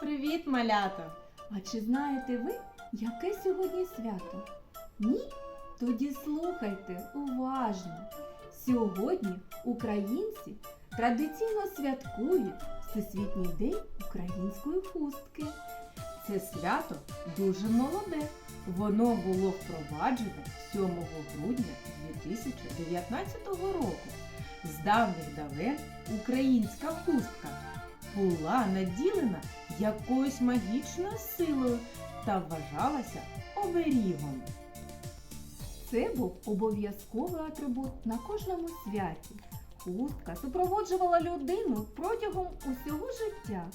Привіт, малята! А чи знаєте ви, яке сьогодні свято? Ні? Тоді слухайте уважно. Сьогодні українці традиційно святкують Всесвітній день української хустки. Це свято дуже молоде. Воно було впроваджене 7 грудня 2019 року. З давніх давен українська хустка була наділена якоюсь магічною силою та вважалася оберігом. Це був обов'язковий атрибут на кожному святі. Хустка супроводжувала людину протягом усього життя.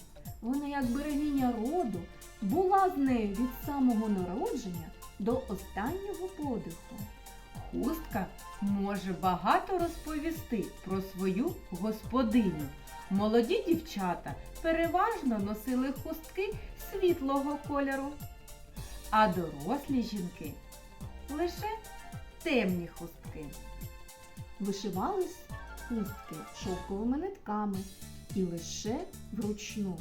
Вона, як берегиня роду, була з нею від самого народження до останнього подиху. Хустка може багато розповісти про свою господиню. Молоді дівчата переважно носили хустки світлого кольору, а дорослі жінки лише темні хустки. Вишивались хустки шовковими нитками і лише вручну.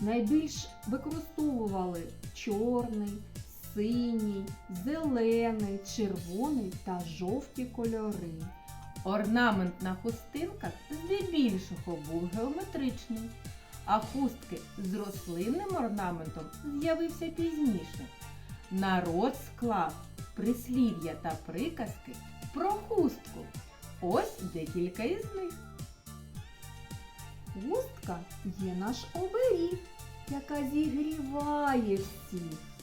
Найбільш використовували чорний, синій, зелений, червоний та жовті кольори. Орнамент на хустинках здебільшого був геометричний, а хустки з рослинним орнаментом з'явився пізніше. Народ склав прислів'я та приказки про хустку. Ось декілька із них. Хустка є наш оберіг, яка зігріває всіх.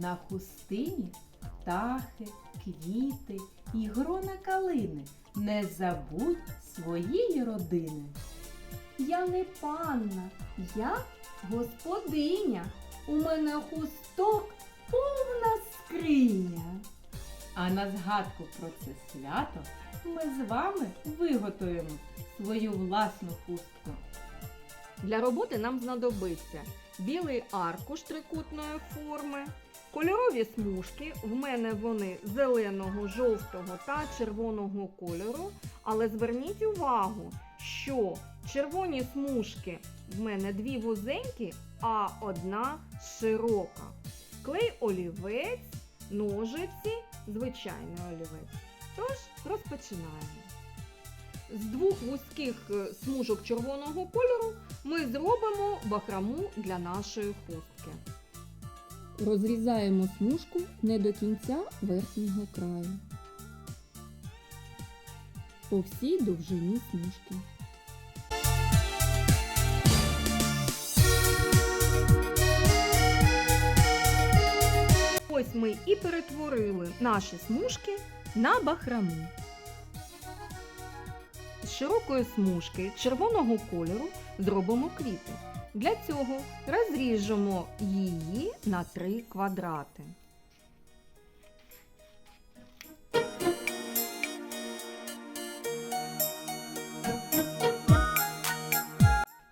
На хустині птахи, квіти і грона калини. Не забудь своєї родини. Я не панна, я господиня. У мене хусток повна скриня. А на згадку про це свято ми з вами виготовимо свою власну хустку. Для роботи нам знадобиться білий аркуш трикутної форми, кольорові смужки. В мене вони зеленого, жовтого та червоного кольору. Але зверніть увагу, що червоні смужки в мене дві вузенькі, а одна широка. Клей олівець, ножиці, звичайний олівець. Тож розпочинаємо. З двох вузьких е, смужок червоного кольору ми зробимо бахраму для нашої хустки. Розрізаємо смужку не до кінця верхнього краю. По всій довжині смужки. Ось ми і перетворили наші смужки на бахраму. З широкої смужки червоного кольору зробимо квіти. Для цього розріжемо її на три квадрати.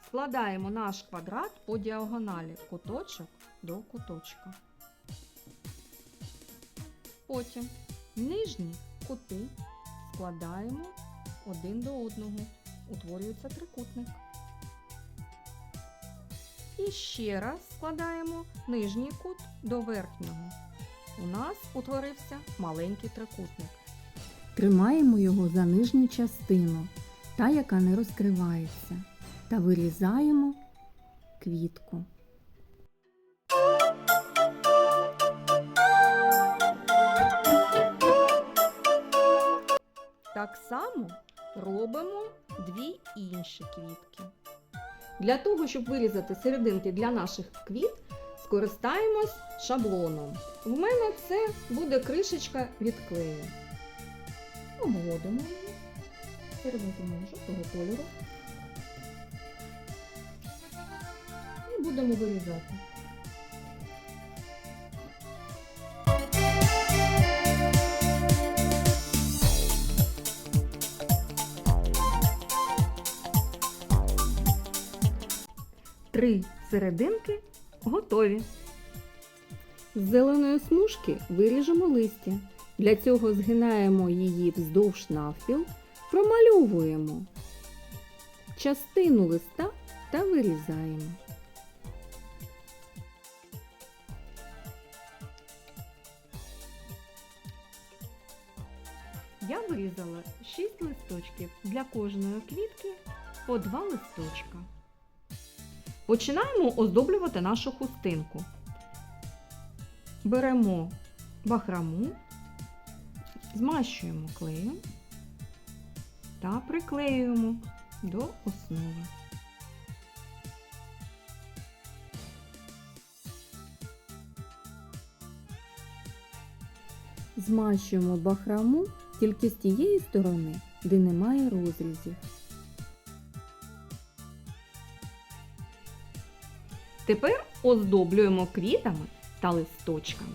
Складаємо наш квадрат по діагоналі куточок до куточка. Потім нижні кути складаємо один до одного. Утворюється трикутник. І ще раз складаємо нижній кут до верхнього. У нас утворився маленький трикутник. Тримаємо його за нижню частину, та яка не розкривається, та вирізаємо квітку. Так само робимо дві інші квітки. Для того, щоб вирізати серединки для наших квіт, скористаємось шаблоном. В мене це буде кришечка від клею. Обводимо її серединкою жовтого кольору. І будемо вирізати. Три серединки готові. З зеленої смужки виріжемо листя. Для цього згинаємо її вздовж навпіл, промальовуємо частину листа та вирізаємо. Я вирізала 6 листочків для кожної квітки по 2 листочка. Починаємо оздоблювати нашу хустинку. Беремо бахраму, змащуємо клеєм та приклеюємо до основи. Змащуємо бахраму тільки з тієї сторони, де немає розрізів. Тепер оздоблюємо квітами та листочками.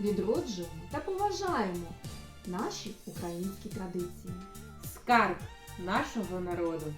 Відроджуємо та поважаємо наші українські традиції. Скарб нашого народу.